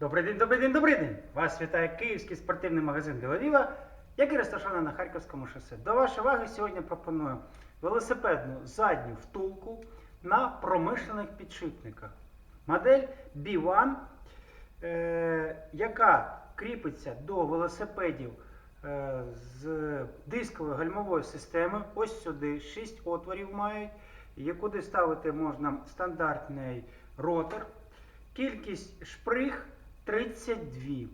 Добрий день, добрий день, добрий день! Вас вітає київський спортивний магазин Делавіва, який розташований на Харківському шосе. До вашої уваги сьогодні пропоную велосипедну задню втулку на промишлених підшипниках. Модель B1, е, яка кріпиться до велосипедів е, з дисковою гальмовою системою. Ось сюди 6 отворів мають, куди ставити можна стандартний ротор. Кількість шприг 32.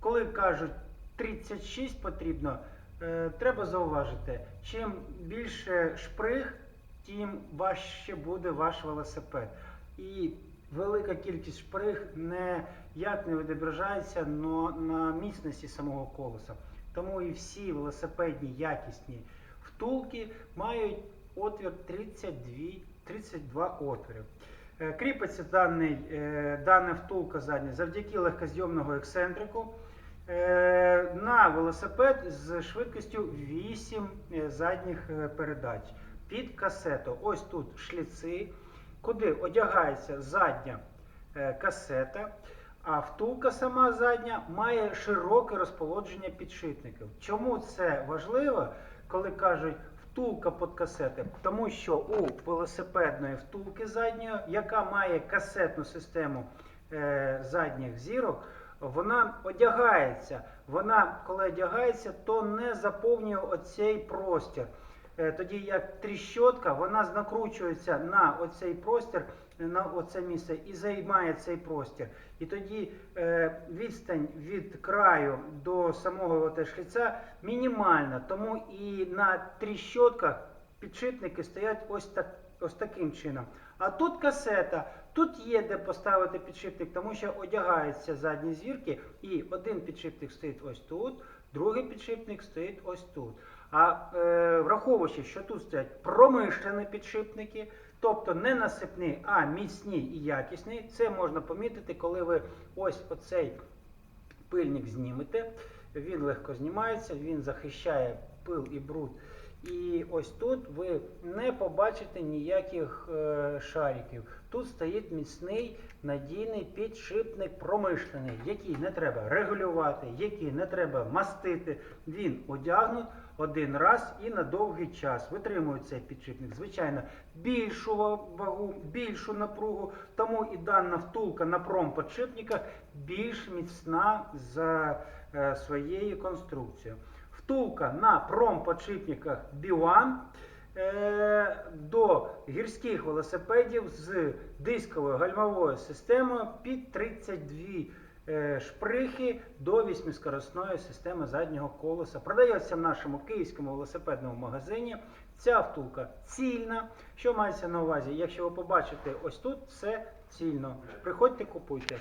Коли кажуть 36 потрібно, е, треба зауважити, чим більше шприг, тим важче буде ваш велосипед. І велика кількість шприг ніяк не відображається на міцності самого колеса. Тому і всі велосипедні якісні втулки мають отвір 32, 32 отворів. Е, Кріпиться даний, е, дана втулка задня завдяки легкозйомного ексцентрику е, на велосипед з швидкістю 8 е, задніх передач під касету. Ось тут шліци, куди одягається задня касета. А втулка сама задня має широке розполодження підшипників. Чому це важливо, коли кажуть втулка під касети? Тому що у велосипедної втулки задньої, яка має касетну систему е, задніх зірок, вона одягається. Вона, коли одягається, то не заповнює оцей простір. Е, Тоді як тріщотка, вона накручується на оцей простір, на оце місце і займає цей простір. І тоді е, відстань від краю до самого шліця мінімальна. Тому і на тріщотках підшипники стоять ось так. Ось таким чином. А тут касета, тут є де поставити підшипник, тому що одягаються задні зірки, і один підшипник стоїть ось тут, другий підшипник стоїть ось тут. А е, враховуючи, що тут стоять промишлені підшипники, тобто не насипні, а міцні і якісні, це можна помітити, коли ви ось оцей пильник знімете. Він легко знімається, він захищає пил і бруд. І ось тут ви не побачите ніяких е, шариків. Тут стоїть міцний надійний підшипник промишлений, який не треба регулювати, який не треба мастити. Він одягнут один раз і на довгий час. Витримує цей підшипник. Звичайно, більшу вагу, більшу напругу, тому і дана втулка на промподшипниках більш міцна за е, своєю конструкцією. Втулка на промподшипниках B1 е, до гірських велосипедів з дисковою гальмовою системою під 32 е, шприхи до 8-скоростної системи заднього колеса. Продається в нашому київському велосипедному магазині. Ця втулка цільна. Що мається на увазі? Якщо ви побачите ось тут, все цільно. Приходьте, купуйте.